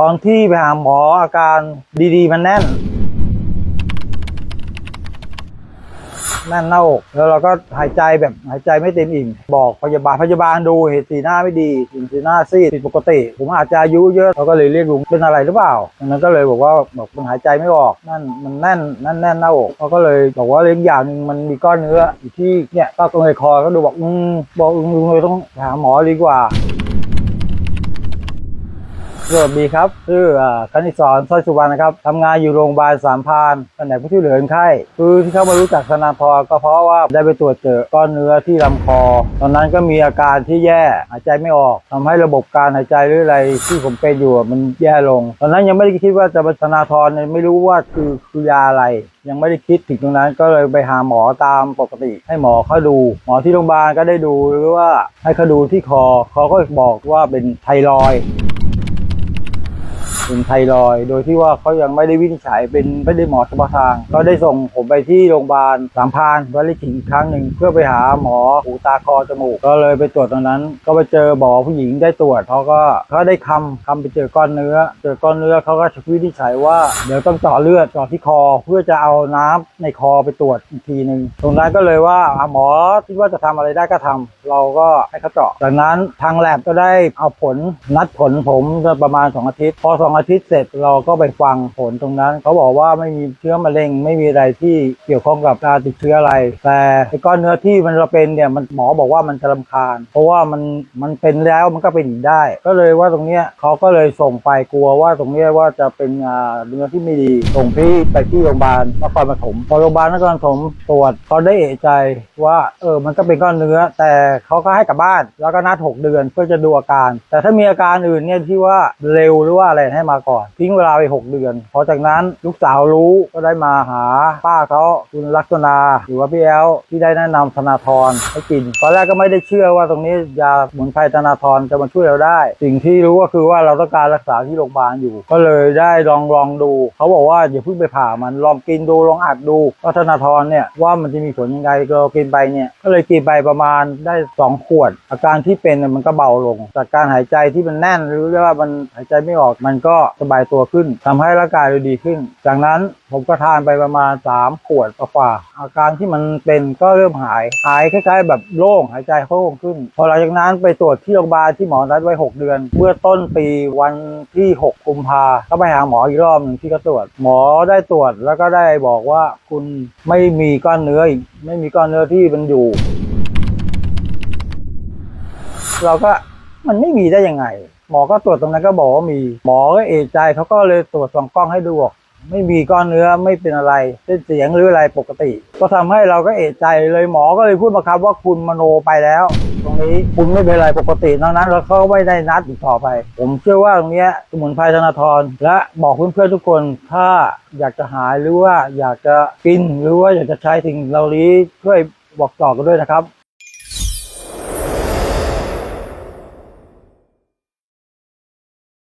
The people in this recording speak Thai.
ตอนที่ไปหาหมออาการดีๆ มันแน่น แน่นหน้าอกแล้วเราก็หายใจแบบหายใจไม่เต็มอิ่ม บอกพยาบาลพยาบาลดูเห็นสีหน้าไม่ดีเห็นสีหน้าซีดผิดปกติ ผมอาจจะอายุเยอะเขาก็เลยเรียกลุงเป็นอะไรหรือเปล่าดังนั้นก็เลยบอกว่าบอกมันหายใจไม่ออกนั่นมันแน่นนั่นแน่นหน้าอกเขาก็เลยบอกว่าเรื่องอย่างนึงมันมีก้อนเนื้ออยู่ที่เนี่ยก็ตรงในคอก็ดูบอกอืมบอกลุงลุงเลยต้องหาหมอดีกว่า สวัสดีครับชื่อคณิตสอนสร้อยสุวรรณนะครับทำงานอยู่โรงพยาบาลสามพานแผนกผู้ช่วยเหลือคนไข้คือที่เข้ามารู้จักธนาพรก็เพราะว่าได้ไปตรวจเจอก้อนเนื้อที่ลำคอ ตอนนั้นก็มีอาการที่แย่หายใจไม่ออกทำให้ระบบการหายใจหรืออะไรที่ผมเป็นอยู่มันแย่ลง ตอนนั้นยังไม่ได้คิดว่าจะเป็นธนาธรไม่รู้ว่าคือคือยาอะไรยังไม่ได้คิดถึงตรงนั้นก็เลยไปหาหมอตามปกติ ให้หมอเขาดู หมอที่โรงพยาบาลก็ได้ดูหรือว่าให้เขาดูที่คอเขาก็บอกว่าเป็นไทรอย เป็นไทรอยโดยที่ว่าเขายังไม่ได้วินิจฉัยเป็นไม่ได้หมอเฉพาะทาง ก็ได้ส่งผมไปที่โรงพยาบาลสามพานวัดไร่ขิงอีกครั้งหนึ่งเพื่อไปหาหมอหูตาคอจมูกก็เลยไปตรวจตรงนั้น ก็ไปเจอหมอผู้หญิงได้ตรวจเขาก็เขาได้คำคำไปเจอก้อนเนื้อ เจอก้อนเนื้อเขาก็วินิจฉัยว่าเดี๋ยวต้องเจาะเลือดเจาะที่คอเพื่อจะเอาน้ำในคอไปตรวจอีกทีหนึ่งตรงนั้นก็เลยว่าหมอคิดว่าจะทำอะไรได้ก็ทำเราก็ให้เขาเจาะจากนั้นทางแลบก็ได้เอาผลนัดผลผมประมาณ2อาทิตย์พอ2อาทิตย์เสร็จเราก็ไปฟังผลตรงนั้น เขาบอกว่าไม่มีเชื้อมะเร็งไม่มีอะไรที่เกี่ยวข้องกับการติดเชื้ออะไร แต่ก้อนเนื้อที่มันเราเป็นเนี่ยมันหมอบอกว่ามันจะรำคาญ เพราะว่ามันมันเป็นแล้วมันก็เป็นอีกได้ ก็เลยว่าตรงเนี้ยเขาก็เลยส่งไปกลัวว่าตรงเนี้ยว่าจะเป็นอ่าเนื้อที่ไม่ดีส่งพี่ไปที่โรงพยาบาลนครปฐมพอโรงพยาบาลนครปฐมตรวจเขาได้เอะใจว่าเออมันก็เป็นก้อนเนื้อ แต่เขาก็ให้กลับบ้าน แล้วก็นัดหกเดือนเพื่อจะดูอาการ แต่ถ้ามีอาการอื่นเนี่ยที่ว่าเร็วหรือว่าอะไรให้มาก่อน ทิ้งเวลาไปหกเดือน พอจากนั้นลูกสาวรู้ก็ได้มาหาป้าเขาคุณลักษณาหรือว่าพี่แอลที่ได้แนะนำธนาธรให้กินตอนแรกก็ไม่ได้เชื่อว่าตรงนี้ยาสมุนไพรธนาธรจะมาช่วยเราได้ สิ่งที่รู้ก็คือว่าเราต้องการรักษาที่โรงพยาบาลอยู่ ก็เลยได้ลองลองดู เขาบอกว่าอย่าเพิ่งไปผ่ามันลองกินดูลองอัดดูว่าธนาธรเนี่ยว่ามันจะมีผลยังไงเรากินไปเนี่ยก็เลยกินไปประมาณได้สองขวด อาการที่เป็นมันก็เบาลง จากการหายใจที่มันแน่นหรือว่ามันหายใจไม่ออกมันก็สบายตัวขึ้นทำให้ร่างกายเราดีขึ้น จากนั้นผมก็ทานไปประมาณ 3 ขวดกว่า อาการที่มันเป็นก็เริ่มหาย หายคล้ายๆ แบบโล่งหายใจโล่งขึ้น พอหลังจากนั้นไปตรวจที่โรงพยาบาลที่หมอนัดไว้ 6 เดือน เมื่อต้นปีวันที่ 6 กุมภาก็ไปหาหมออีกรอบหนึ่งที่ก็ตรวจ หมอได้ตรวจแล้วก็ได้บอกว่าคุณไม่มีก้อนเนื้อไม่มีก้อนเนื้อที่มันอยู่ เราก็ มันไม่มีได้ยังไง หมอก็ตรวจตรงนั้นก็บอกว่ามีหมอก็เอะใจเขาก็เลยตรวจส่องกล้องให้ดูบอกไม่มีก้อนเนื้อไม่เป็นอะไรเส้นเสียงหรืออะไรปกติ ก็ทำให้เราก็เอะใจเลยหมอก็เลยพูดมาครับว่าคุณมโนไปแล้ว ตรงนี้คุณไม่เป็นไรปกติดังนั้นแล้วเขาก็ไม่ได้นัดอีกต่อไป ผมเชื่อว่าตรงนี้สมุนไพรธนาธรและบอกเพื่อนๆทุกคนถ้าอยากจะหายหรือว่าอยากจะกินหรือว่าอยากจะใช้สิ่งเหล่านี้ช่วยบอกต่อกันด้วยนะครับ